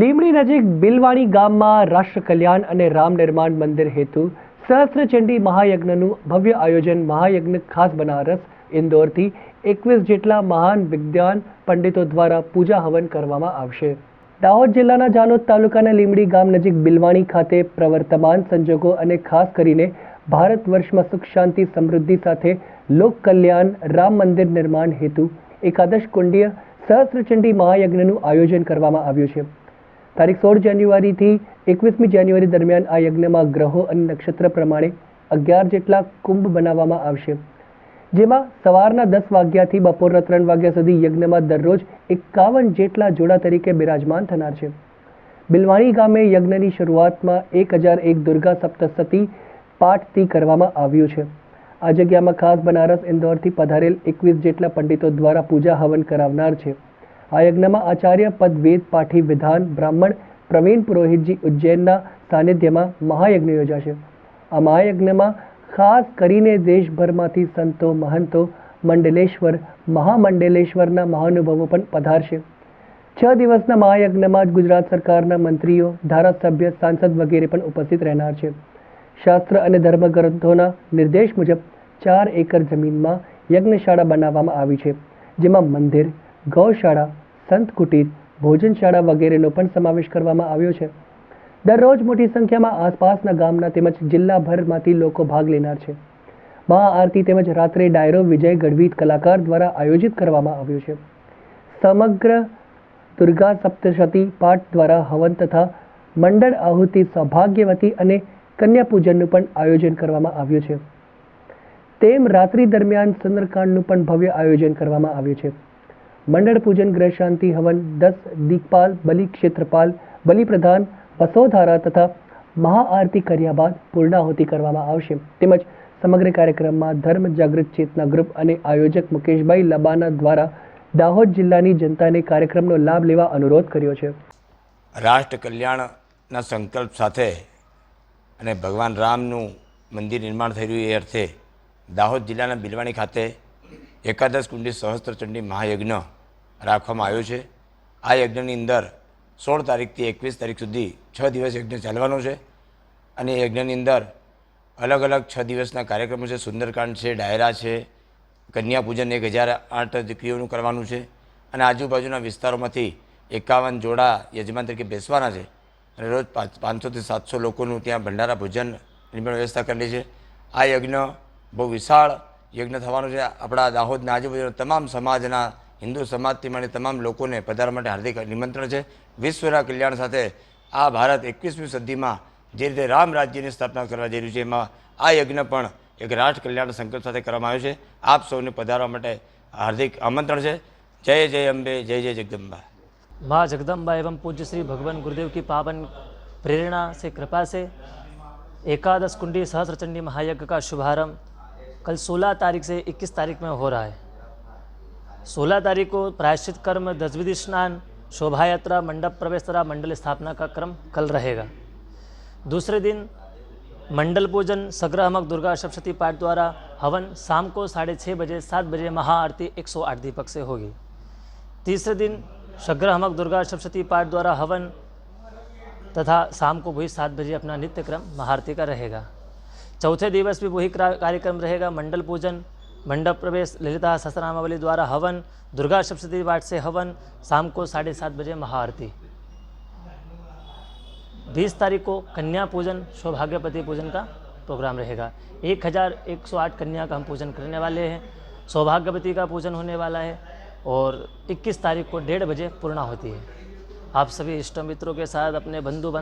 લીમડી નજીક બિલવાણી ગામમાં રાષ્ટ્ર કલ્યાણ અને રામ નિર્માણ મંદિર હેતુ સહસ્ત્રચંડી મહાયજ્ઞનું ભવ્ય આયોજન મહાયજ્ઞ ખાસ બનારસ, ઇન્દોરથી એકવીસ જેટલા મહાન વિદ્વાન પંડિતો દ્વારા પૂજા હવન કરવામાં આવશે. દાહોદ જિલ્લાના જાલોદ તાલુકાના લીમડી ગામ નજીક બિલવાણી ખાતે પ્રવર્તમાન સંજોગો અને ખાસ કરીને ભારત વર્ષમાં સુખ, શાંતિ, સમૃદ્ધિ સાથે લોક કલ્યાણ, રામ મંદિર નિર્માણ હેતુ એકાદશ કુંડીય સહસ્ત્રચંડી મહાયજ્ઞનું આયોજન કરવામાં આવ્યું છે. તારીખ સોળ જાન્યુઆરીથી એકવીસમી જાન્યુઆરી દરમિયાન આ યજ્ઞમાં ગ્રહો અને નક્ષત્ર પ્રમાણે અગિયાર જેટલા કુંભ બનાવવામાં આવશે. જેમાં સવારના દસ વાગ્યાથી બપોરના ત્રણ વાગ્યા સુધી યજ્ઞમાં દરરોજ એકાવન જેટલા જોડા તરીકે બિરાજમાન થનાર છે. બિલવાણી ગામે યજ્ઞની શરૂઆતમાં એક હજાર એક દુર્ગા સપ્તસતી પાઠથી કરવામાં આવ્યું છે. આ જગ્યામાં ખાસ બનારસ ઇન્દોરથી પધારેલ એકવીસ જેટલા પંડિતો દ્વારા પૂજા હવન કરાવનાર છે. આ યજ્ઞમાં આચાર્ય પદ વેદ પાઠી વિધાન બ્રાહ્મણ પ્રવીણ પુરોહિતજી ઉજ્જૈનના સાનિધ્યમાં મહાયજ્ઞ યોજાશે. આ મહાયજ્ઞમાં ખાસ કરીને દેશભરમાંથી સંતો, મહંતો, મંડલેશ્વર, મહામંડલેશ્વરના મહાનુભાવો પણ પધારશે. છ દિવસના મહાયજ્ઞમાં જ ગુજરાત સરકારના મંત્રીઓ, ધારાસભ્ય, સાંસદ વગેરે પણ ઉપસ્થિત રહેનાર છે. શાસ્ત્ર અને ધર્મગ્રંથોના નિર્દેશ મુજબ ચાર એકર જમીનમાં યજ્ઞશાળા બનાવવામાં આવી છે, જેમાં મંદિર, ગૌશાળા સંત કુટીર ભોજનશાળા વગેરેનો પણ સમાવેશ કરવામાં આવ્યો છે. દરરોજ મોટી સંખ્યામાં આસપાસના ગામના તેમજ જિલ્લાભરમાંથી લોકો ભાગ લેનાર છે. મહાઆરતી તેમજ રાત્રે ડાયરો વિજય ગઢવી કલાકાર દ્વારા આયોજિત કરવામાં આવ્યો છે. સમગ્ર દુર્ગા સપ્તશતી પાઠ દ્વારા હવન તથા મંડળ આહુતિ સૌભાગ્યવતી અને કન્યા પૂજનનું પણ આયોજન કરવામાં આવ્યું છે. તેમ રાત્રિ દરમિયાન સુંદરકાંડનું પણ ભવ્ય આયોજન કરવામાં આવ્યું છે. મંડળ પૂજન ગ્રહ શાંતિ હવન, દસ દીકપાલ બલિ ક્ષેત્રપાલ, બલિ પ્રધાન, વસોધારા તથા મહાઆરતી કર્યા બાદ પૂર્ણાહુતિ કરવામાં આવશે. તેમજ સમગ્ર કાર્યક્રમમાં ધર્મ જાગૃત ચેતના ગ્રુપ અને આયોજક મુકેશભાઈ લબાના દ્વારા દાહોદ જિલ્લાની જનતાને કાર્યક્રમનો લાભ લેવા અનુરોધ કર્યો છે. રાષ્ટ્ર કલ્યાણના સંકલ્પ સાથે અને ભગવાન રામનું મંદિર નિર્માણ થઈ રહ્યું એ અર્થે દાહોદ જિલ્લાના બિલવાણી ખાતે એકાદશ કુંડી સહસ્ત્રચંડી મહાયજ્ઞ રાખવામાં આવ્યો છે. આ યજ્ઞની અંદર સોળ તારીખથી એકવીસ તારીખ સુધી છ દિવસ યજ્ઞ ચાલવાનો છે અને યજ્ઞની અંદર અલગ અલગ છ દિવસના કાર્યક્રમો છે. સુંદરકાંડ છે, ડાયરા છે કન્યા પૂજન એક હજાર આઠ દીકરીઓનું કરવાનું છે અને આજુબાજુના વિસ્તારોમાંથી એકાવન જોડા યજમાન તરીકે બેસવાના છે. અને રોજ પાંચ, પાંચસોથી સાતસો લોકોનું ત્યાં ભંડારા ભોજનની પણ વ્યવસ્થા કરેલી છે. આ યજ્ઞ બહુ વિશાળ યજ્ઞ થવાનું છે. આપણા દાહોદના આજુબાજુના તમામ સમાજના હિન્દુ સમાજથી માંડી તમામ લોકોને પધારવા માટે હાર્દિક નિમંત્રણ છે વિશ્વના કલ્યાણ સાથે આ ભારત એકવીસમી સદીમાં જે રીતે રામ રાજ્યની સ્થાપના કરવા જઈ રહ્યું છે એમાં આ યજ્ઞ પણ એક રાષ્ટ્ર કલ્યાણ સંકલ્પ સાથે કરવામાં આવ્યો છે આપ સૌને પધારવા માટે હાર્દિક આમંત્રણ છે જય જય અંબે જય જય જગદંબા माँ जगदम्बा एवं पूज्य श्री भगवान गुरुदेव की पावन प्रेरणा से कृपा से एकादश कुंडी सहस्रचंडी महायज्ञ का शुभारंभ कल 16 तारीख से 21 तारीख में हो रहा है 16 तारीख को प्रायश्चित कर्म दशविधि स्नान शोभा यात्रा मंडप प्रवेश तथा मंडल स्थापना का क्रम कल रहेगा। दूसरे दिन मंडल पूजन सग्रहमक दुर्गा सप्तशती पाठ द्वारा हवन शाम को साढ़े छः बजे, सात बजे महाआरती 108 दीपक से होगी। तीसरे दिन सग्रहमक दुर्गा सप्तशती पाठ द्वारा हवन तथा शाम को वही सात बजे अपना नित्य क्रम महाआरती का रहेगा। चौथे दिवस भी वही कार्यक्रम रहेगा, मंडल पूजन मंडप प्रवेश, ललिता सहस्रनामावली द्वारा हवन, दुर्गा सप्तशती पाठ से हवन, शाम को साढ़े सात बजे महाआरती। बीस तारीख को कन्या पूजन, सौभाग्यपति पूजन का प्रोग्राम रहेगा। एक हज़ार एक सौ आठ कन्या का हम पूजन करने वाले हैं। सौभाग्यवती का पूजन होने वाला है और 21 तारीख को डेढ़ बजे पूर्णा होती है। आप सभी इष्ट मित्रों के साथ अपने बंधु